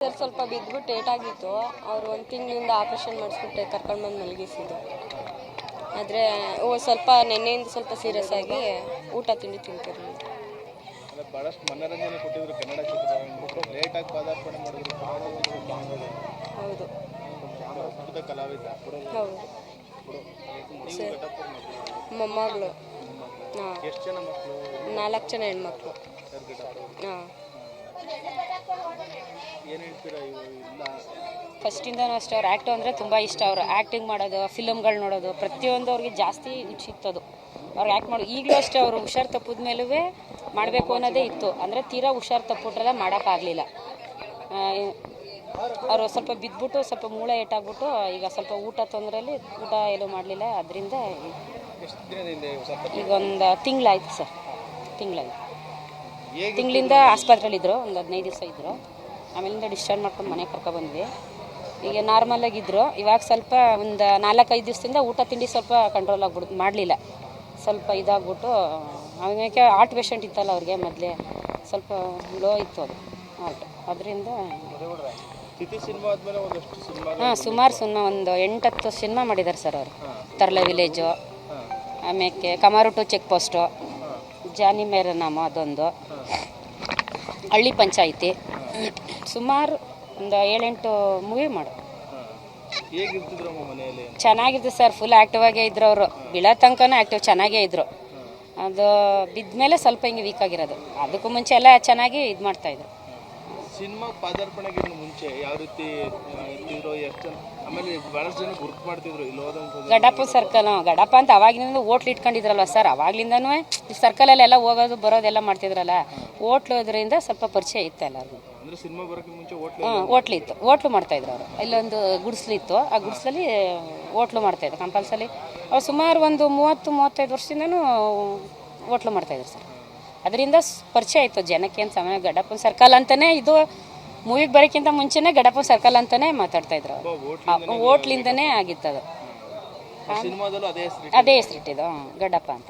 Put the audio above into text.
Sir ಸ್ವಲ್ಪ ಬಿದ್ದುಬಿಟ್ಟು ಏಟಾಗಿತ್ತು ಅವರು ಒಂದು ತಿಂಗಳಿಂದ ಆಪ್ರೇಷನ್ ಮಾಡಿಸ್ಬಿಟ್ಟು ಕರ್ಕೊಂಡು ಬಂದು ಮಲಗಿಸಿದ್ದು ಆದರೆ ಓ ಸ್ವಲ್ಪ ನಿನ್ನೆಯಿಂದ ಸ್ವಲ್ಪ ಸೀರಿಯಸ್ ಆಗಿ ಊಟ ತಿಂಡಿ ತಿಂತಿರಲಿಲ್ಲ. ಅಲ್ಲ, ಬಹಳಷ್ಟು ಮನೋರಂಜನೆ ಕೊಟ್ಟಿದ್ರು ಕನ್ನಡ ಚಿತ್ರರಂಗಕ್ಕೆ. ಲೇಟಾಗಿ ಪಾದಾರ್ಪಣೆ ಮಾಡಿದ್ರು. ಕನ್ನಡ ಚಿತ್ರರಂಗದಲ್ಲಿ. ಹೌದು. ಅದ್ಭುತ ಕಲಾವಿದ. ಮೊಮ್ಮಗಳು. ಹಾಂ. ಎಷ್ಟು ಜನ ಮಕ್ಕಳು? ನಾಲ್ಕು ಜನ ಹೆಣ್ಮಕ್ಳು. ಹಾಂ. ಫಸ್ಟಿಂದನೂ ಅಷ್ಟೇ ಅವ್ರು ಆ್ಯಕ್ಟು ಅಂದರೆ ತುಂಬ ಇಷ್ಟ. ಅವರು ಆ್ಯಕ್ಟಿಂಗ್ ಮಾಡೋದು ಫಿಲಮ್ಗಳು ನೋಡೋದು ಪ್ರತಿಯೊಂದು ಅವ್ರಿಗೆ ಜಾಸ್ತಿ ಇಚ್ಛಿತ್ತದು ಅವ್ರು ಆ್ಯಕ್ಟ್ ಮಾಡೋದು ಈಗಲೂ ಅಷ್ಟೇ ಅವರು ಹುಷಾರು ತಪ್ಪಿದ ಮೇಲೂ ಮಾಡಬೇಕು ಅನ್ನೋದೇ ಇತ್ತು. ಅಂದರೆ ತೀರಾ ಹುಷಾರು ತಪ್ಪಿಟ್ರೆಲ್ಲ ಮಾಡೋಕ್ಕಾಗಲಿಲ್ಲ. ಅವರು ಸ್ವಲ್ಪ ಬಿದ್ದುಬಿಟ್ಟು ಸ್ವಲ್ಪ ಮೂಳೆ ಏಟಾಗ್ಬಿಟ್ಟು ಈಗ ಸ್ವಲ್ಪ ಊಟ ತೊಂದರೆಯಲ್ಲಿ ಊಟ ಎಲ್ಲೂ ಮಾಡಲಿಲ್ಲ. ಅದರಿಂದ ಈಗ ಒಂದು ತಿಂಗಳಾಯ್ತು ಸರ್. ತಿಂಗಳಾಯ್ತು. ತಿಂಗಳಿಂದ ಆಸ್ಪತ್ರೆಯಲ್ಲಿದ್ದರು ಒಂದು ಹದಿನೈದು ದಿವಸ ಇದ್ದರು ಆಮೇಲಿಂದ ಡಿಸ್ಚಾರ್ಜ್ ಮಾಡ್ಕೊಂಡು ಮನೆಗೆ ಕರ್ಕೊಬಂದ್ವಿ ಈಗ ನಾರ್ಮಲ್ ಆಗಿದ್ದರು ಇವಾಗ ಸ್ವಲ್ಪ ಒಂದು ನಾಲ್ಕೈದು ದಿವಸದಿಂದ ಊಟ ತಿಂಡಿ ಸ್ವಲ್ಪ ಕಂಟ್ರೋಲ್ ಆಗ್ಬಿಡ್ತು ಮಾಡಲಿಲ್ಲ. ಸ್ವಲ್ಪ ಇದಾಗ್ಬಿಟ್ಟು ಆಮೇಲೆ ಹಾರ್ಟ್ ಪೇಷಂಟ್ ಇತ್ತಲ್ಲ ಅವ್ರಿಗೆ ಮೊದಲೇ. ಸ್ವಲ್ಪ ಲೋ ಇತ್ತು ಅದು ಆರ್ಟ್ ಅದರಿಂದ ಸಿನಿಮಾ ಸಿನಿಮಾ ಹಾಂ ಸುಮಾರು ಸುಮ್ಮನೆ ಒಂದು ಎಂಟತ್ತು ಸಿನಿಮಾ ಮಾಡಿದ್ದಾರೆ ಸರ್ ಅವರು. ತರ್ಲೆ ವಿಲೇಜು ಆಮೇಲೆ ಕಮಾರುಟು ಚೆಕ್ ಪೋಸ್ಟು ಜಾನಿ ಮೇರನಾಮ ಅದೊಂದು. ಹಳ್ಳಿ ಪಂಚಾಯಿತಿ. ಸುಮಾರು ಒಂದು ಏಳೆಂಟು ಮೂವಿ ಮಾಡು. ಚೆನ್ನಾಗಿದ್ದು ಸರ್ ಫುಲ್ ಆ್ಯಕ್ಟಿವ್ ಆಗೇ ಇದ್ರು ಅವರು. ಬೀಳೋ ತನಕನೂ ಆ್ಯಕ್ಟಿವ್ ಚೆನ್ನಾಗೇ ಇದ್ರು. ಅದು ಬಿದ್ದ ಮೇಲೆ ಸ್ವಲ್ಪ ಹಿಂಗೆ ವೀಕ್ ಆಗಿರೋದು. ಅದಕ್ಕೂ ಮುಂಚೆ ಎಲ್ಲ ಚೆನ್ನಾಗಿ ಇದು ಮಾಡ್ತಾಯಿದ್ರು ಸಿನಿಮಾ ಪಾದಾರ್ಪಣೆಗೆ ಮುಂಚೆ ಯಾವ ರೀತಿ ಇರ್ತಿದ್ರು ಎಷ್ಟು ಜನ ಆಮೇಲೆ ಬಹಳಷ್ಟು ಜನ ಗುರುತು ಮಾಡ್ತಿದ್ರು ಇಲ್ಲಿ ಹೋದಂಗೆ ಗಡಪ ಸರ್ಕಲ್ ಗಡಪ ಅಂತ ಅವಾಗಿನಿಂದ ಹೋಟ್ಲ್ ಇಟ್ಕೊಂಡಿದ್ರಲ್ವ ಸರ್? ಅವಾಗ್ಲಿಂದನೂ ಈ ಎಲ್ಲ ಹೋಗೋದು ಬರೋದೆಲ್ಲ ಮಾಡ್ತಿದ್ರಲ್ಲ? ಓಟ್ಲ್ ಇದ್ರಿಂದ ಸ್ವಲ್ಪ ಪರಿಚಯ ಇತ್ತು ಎಲ್ಲರಿಗೂ. ಅಂದ್ರೆ ಸಿನಿಮಾ ಬರೋಕ್ಕೆ ಮುಂಚೆ ಹೋಟ್ಲ್ ಹ್ಞೂ ಹೋಟ್ಲು ಇತ್ತು. ಹೋಟ್ಲು ಮಾಡ್ತಾಯಿದ್ರು ಅವರು. ಇಲ್ಲೊಂದು ಗುಡಿಸ್ಲು ಇತ್ತು. ಆ ಗುಡಿಸ್ಲಲ್ಲಿ ಹೋಟ್ಲು ಮಾಡ್ತಾಯಿದ್ರು ಕಂಪಲ್ಸರಿ ಅವ್ರು ಸುಮಾರು ಒಂದು ಮೂವತ್ತು ಮೂವತ್ತೈದು ವರ್ಷದಿಂದನೂ ಮಾಡ್ತಾ ಮಾಡ್ತಾಯಿದ್ರು ಸರ್. ಅದರಿಂದ ಪರಿಚಯ ಆಯಿತು. ಜನಕ್ಕೆ ಅಂತ ಸಮಯ ಗಡಪ್ಪನ ಸರ್ಕಲ್ ಅಂತಲೇ ಇದು ಮೂವಿಗೆ ಬರೋಕ್ಕಿಂತ ಮುಂಚೆನೇ ಗಡಪ್ಪನ ಸರ್ಕಲ್ ಅಂತಲೇ ಮಾತಾಡ್ತಾ ಇದ್ರು. ಹೋಟ್ಲಿಂದನೇ ಆಗಿತ್ತದು. ಸಿನಿಮಾದಲ್ಲೂ ಅದೇ ಅದೇ ಹೆಸರಿಟ್ಟಿದ್ದು. ಗಡಪ್ಪ ಅಂತ.